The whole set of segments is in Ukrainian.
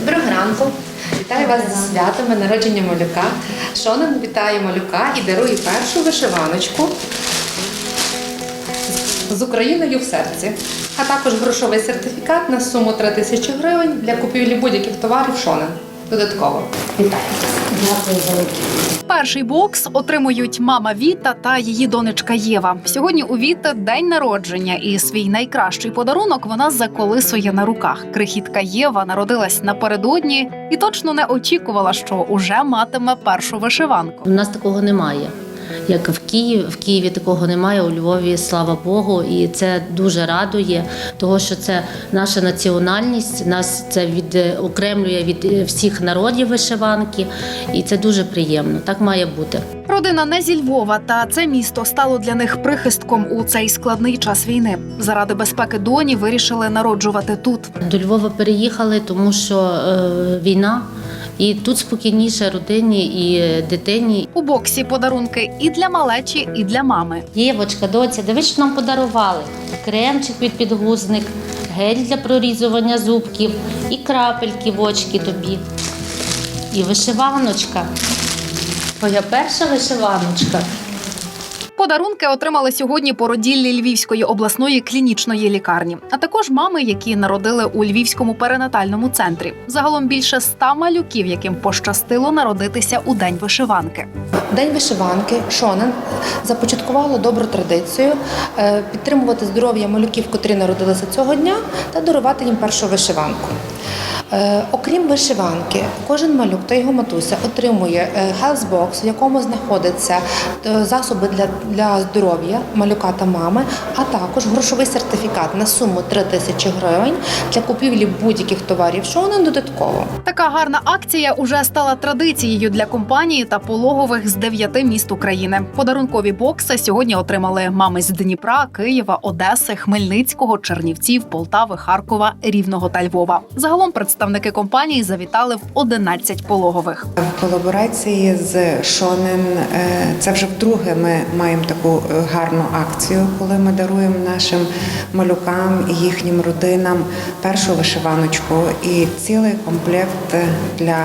Доброго ранку. Вітаю вас зі святами народження малюка. Шонен вітає малюка і дарує першу вишиваночку з Україною в серці, а також грошовий сертифікат на суму 3 тисячі гривень для купівлі будь-яких товарів Шонен. Додатково. Вітаю. Дякую велике. Перший бокс отримують мама Віта та її донечка Єва. Сьогодні у Віти день народження, і свій найкращий подарунок вона заколисує на руках. Крихітка Єва народилась напередодні і точно не очікувала, що уже матиме першу вишиванку. У нас такого немає. Як в Києві, в Києві такого немає, у Львові, слава Богу, і це дуже радує, того що це наша національність, нас це відокремлює від е, всіх народів вишиванки, і це дуже приємно. Так має бути. Родина не зі Львова, та це місто стало для них прихистком у цей складний час війни. Заради безпеки доні вирішили народжувати тут. До Львова переїхали, тому що е, війна, і тут спокійніше родині і е, дитині. У боксі подарунки і для малечі, і для мами. Євочка, доця, дивись, що нам подарували. Кремчик від підгузник, гель для прорізування зубків і крапельки в очки тобі. І вишиваночка. Твоя перша вишиваночка. Подарунки отримали сьогодні породіллі Львівської обласної клінічної лікарні, а також мами, які народили у Львівському перинатальному центрі. Загалом більше ста малюків, яким пощастило народитися у день вишиванки. День вишиванки Шонен започаткувало добру традицію е, підтримувати здоров'я малюків, котрі народилися цього дня, та дарувати їм першу вишиванку. Е, Окрім вишиванки, кожен малюк та його матуся отримує е, хелсбокс, в якому знаходяться е, засоби для, для здоров'я малюка та мами, а також грошовий сертифікат на суму 3 тисячі гривень для купівлі будь-яких товарів Шонен додатково. Така гарна акція уже стала традицією для компанії та пологових з дев'яти міст України. Подарункові бокси сьогодні отримали мами з Дніпра, Києва, Одеси, Хмельницького, Чернівців, Полтави, Харкова, Рівного та Львова. Загалом представники компанії завітали в 11 пологових. В колаборації з Шонен е, це вже вдруге ми маємо таку е, гарну акцію, коли ми даруємо нашим малюкам і їхнім родинам першу вишиваночку і цілий комплект для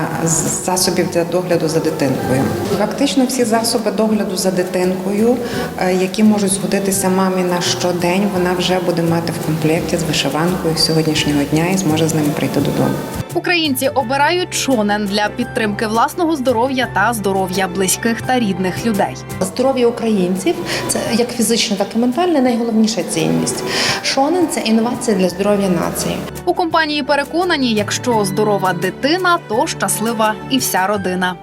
засобів для догляду за дитинкою. Фактично всі засоби догляду за дитинкою, е, які можуть згодитися мамі на щодень, вона вже буде мати в комплекті з вишиванкою сьогоднішнього дня і зможе з ними прийти додому. Українці обирають шонен для підтримки власного здоров'я та здоров'я близьких та рідних людей. Здоров'я українців це як фізичне, так і ментальне найголовніша цінність. Шонен це інновація для здоров'я нації. У компанії переконані, якщо здорова дитина, то щаслива і вся родина.